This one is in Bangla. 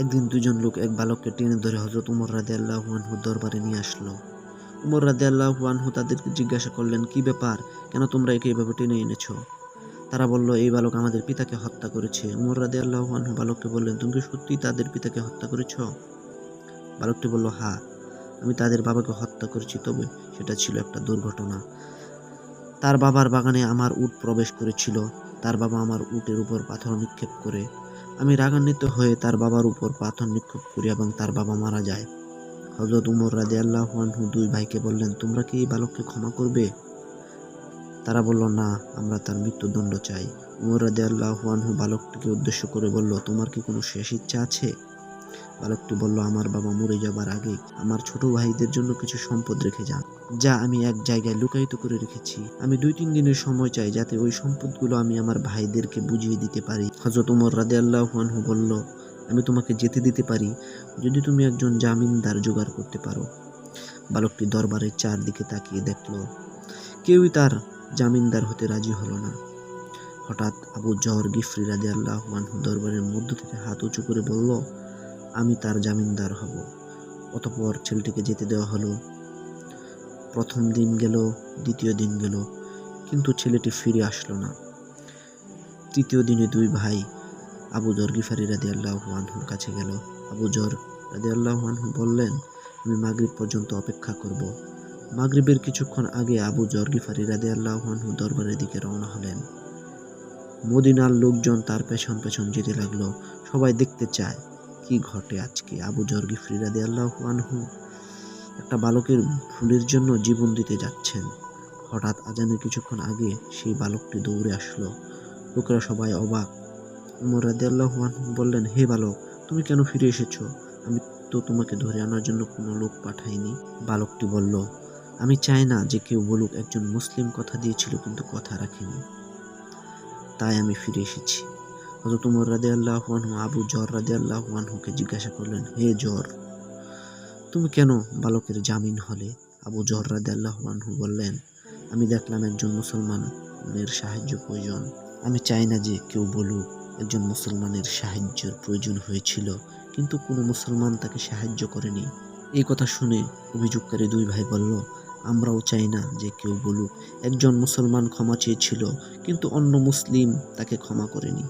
একদিন দুজন লোক এক বালককে টেনে ধরে হজরত উমর রাদে আল্লাহ আনহু দরবারে নিয়ে আসলো। উমর রাদে আল্লাহ আনহু তাদেরকে জিজ্ঞাসা করলেন, কি ব্যাপার? কেন তোমরা একে এভাবে টেনে এনেছো? তারা বলল, এই বালক আমাদের পিতাকে হত্যা করেছে। উমর রাদে আল্লাহ বালককে বললেন, তুমি কি সত্যি তাদের পিতাকে হত্যা করেছ? বালকটি বলল হ্যাঁ আমি তাদের বাবাকে হত্যা করেছি, তবে সেটা ছিল একটা দুর্ঘটনা। তার বাবার বাগানে আমার উট প্রবেশ করেছিল। তার বাবা আমার উটের উপর পাথর নিক্ষেপ করে আমি রাগান্বিত হয়ে তার বাবার উপর পাথর নিক্ষেপ করি এবং তার বাবা মারা যায়। হজরত উমর রাদে আল্লাহানহু দুই ভাইকে বললেন, তোমরা কি এই বালককে ক্ষমা করবে? তারা বলল, না, আমরা তার মৃত্যুদণ্ড চাই। উমর রাদে আল্লাহানহু বালকটিকে উদ্দেশ্য করে বলল, তোমার কি কোনো শেষ ইচ্ছা আছে? বালকটি বলল, আমার বাবা মরে যাবার আগে আমার ছোট ভাইদের জন্য কিছু সম্পদ রেখে যান। যা আমি এক জায়গায় লুকায়িত করে রেখেছি। আমি দুই তিন দিনের সময় চাই যাতে ওই সম্পদগুলো আমি আমার ভাইদেরকে বুঝিয়ে দিতে পারি। হজরত উমর রাদে আল্লাহানহু বলল, আমি তোমাকে যেতে দিতে পারি যদি তুমি একজন জামিনদার জোগাড় করতে পারো। বালকটি দরবারের চারদিকে তাকিয়ে দেখল, কেউই তার জামিনদার হতে রাজি হলো না। হঠাৎ আবু জহর গিফরি রাদে আল্লাহ দরবারের মধ্য থেকে হাত উঁচু করে বলল, আমি তার জামিনদার হব। অতপর ছেলেটিকে যেতে দেওয়া হলো। প্রথম দিন গেল, দ্বিতীয় দিন গেল, কিন্তু ছেলেটি ফিরে আসলো না। তৃতীয় দিনে দুই ভাই, আবু জর গিফারি রাদি আল্লাহ আনহুর কাছে গেল। আবু জর রাদি আল্লাহানহু বললেন, আমি মাগরিব পর্যন্ত অপেক্ষা করব। মাগরিবের কিছুক্ষণ আগে আবু জর গিফারি রাদি আল্লাহ দরবারের দিকে রওনা হলেন। মদিনার লোকজন তার পেছন পেছন যেতে লাগল। সবাই দেখতে চায়, কি ঘটে আজকে? আবু জর গিফরি রাদি আল্লাহ আনহু একটা বালকের ভুলের জন্য জীবন দিতে যাচ্ছেন। হঠাৎ আজানের কিছুক্ষণ আগে সেই বালকটি দৌড়ে আসলো। লোকেরা সবাই অবাক। উমর রাদি আল্লাহ বললেন, হে বালক, তুমি কেন ফিরে এসেছ? আমি তো তোমাকে ধরে আনার জন্য কোনো লোক পাঠাইনি। বালকটি বলল, আমি চাই না যে কেউ বলুক একজন মুসলিম কথা দিয়েছিল, কিন্তু কথা রাখেনি। তাই আমি ফিরে এসেছি। হজরত উমর রাদে আল্লাহ আবু জর রাদে আল্লাহ জিজ্ঞাসা করলেন, হে জর তুমি কেন বালকের জামিন হলে? আবু জর রাদে আল্লাহ বললেন, আমি দেখলাম একজন মুসলমানের সাহায্য প্রয়োজন। আমি চাই না যে কেউ বলুক, একজন মুসলমানের সাহায্যের প্রয়োজন হয়েছিল, কিন্তু কোনো মুসলমান তাকে সাহায্য করেনি। এই কথা শুনে অভিযোগকারী দুই ভাই বলল, আমরাও চাই না যে কেউ বলুক। একজন মুসলমান ক্ষমা চেয়েছিল, কিন্তু অন্য মুসলিম তাকে ক্ষমা করেনি।